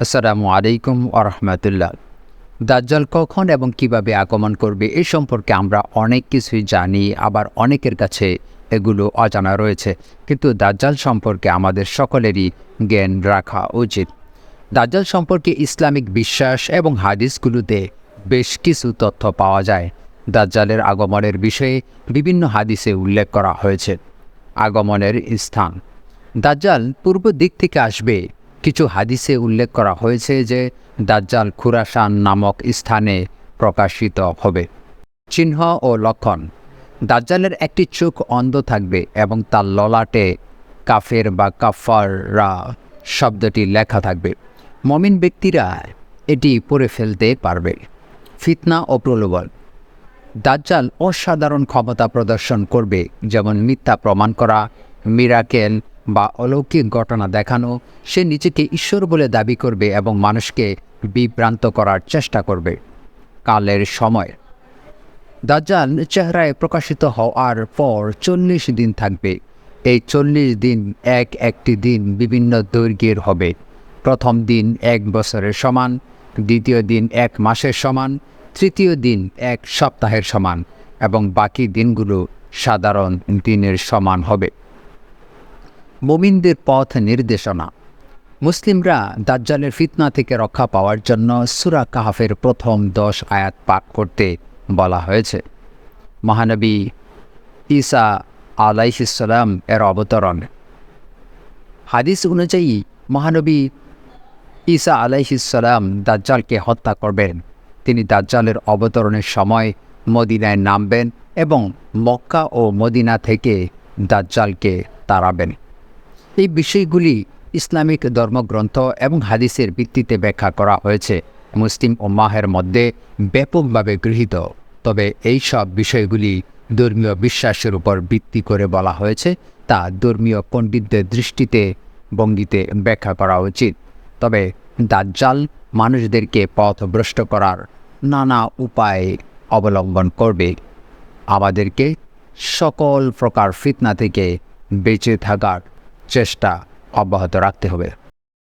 আসসালামু আলাইকুম আরহামতুল্লাহ দাজ্জাল কখন এবং কীভাবে আগমন করবে এ সম্পর্কে আমরা অনেক কিছুই জানি, আবার অনেকের কাছে এগুলো অজানা রয়েছে। কিন্তু দাজ্জাল সম্পর্কে আমাদের সকলেরই জ্ঞান রাখা উচিত। দাজ্জাল সম্পর্কে ইসলামিক বিশ্বাস এবং হাদিসগুলোতে বেশ কিছু তথ্য পাওয়া যায়। দাজ্জালের আগমনের বিষয়ে বিভিন্ন হাদিসে উল্লেখ করা হয়েছে। আগমনের স্থান। দাজ্জাল পূর্ব দিক থেকে আসবে কিছু হাদিসে উল্লেখ করা হয়েছে যে দাজ্জাল খুরাসান নামক স্থানে প্রকাশিত হবে। চিহ্ন ও লক্ষণ। দাজ্জালের একটি চোখ অন্ধ থাকবে এবং তার ললাটে কাফের বা কাফাররা শব্দটি লেখা থাকবে। মমিন ব্যক্তিরা এটি পড়ে ফেলতে পারবে। ফিতনা ও প্রলোভন। দাজ্জাল অসাধারণ ক্ষমতা প্রদর্শন করবে, যেমন মিথ্যা প্রমাণ করা, মিরাকেল বা অলৌকিক ঘটনা দেখানো, সে নিজেকে ঈশ্বর বলে দাবি করবে এবং মানুষকে বিভ্রান্ত করার চেষ্টা করবে। কালের সময়। দাজ্জাল চেহারায় প্রকাশিত হওয়ার পর চল্লিশ দিন থাকবে। এই চল্লিশ দিন এক একটি দিন বিভিন্ন দৈর্ঘ্যের হবে। প্রথম দিন এক বছরের সমান, দ্বিতীয় দিন এক মাসের সমান, তৃতীয় দিন এক সপ্তাহের সমান এবং বাকি দিনগুলো সাধারণ দিনের সমান হবে। মুমিনদের পথ নির্দেশনা। মুসলিমরা দাজ্জালের ফিতনা থেকে রক্ষা পাওয়ার জন্য সুরা কাহাফের প্রথম দশ আয়াত পাঠ করতে বলা হয়েছে। মহানবী ঈসা আলাইহিসাল্লাম এর অবতরণ। হাদিস অনুযায়ী মহানবী ঈসা আলাইহিসাল্লাম দাজ্জালকে হত্যা করবেন। তিনি দাজ্জালের অবতরণের সময় মদিনায় নামবেন এবং মক্কা ও মদিনা থেকে দাজ্জালকে তাড়াবেন। এই বিষয়গুলি ইসলামিক ধর্মগ্রন্থ এবং হাদিসের ভিত্তিতে ব্যাখ্যা করা হয়েছে। মুসলিম ও মাহের মধ্যে ব্যাপকভাবে গৃহীত। তবে এই সব বিষয়গুলি ধর্মীয় বিশ্বাসের উপর ভিত্তি করে বলা হয়েছে। তা ধর্মীয় পণ্ডিতদের দৃষ্টিতে ভঙ্গিতে ব্যাখ্যা করা উচিত। তবে দাজ্জাল মানুষদেরকে পথভ্রষ্ট করার নানা উপায় অবলম্বন করবে। আমাদেরকে সকল প্রকার ফিতনা থেকে বেঁচে থাকার চেষ্টা অব্যাহত রাখতে হবে।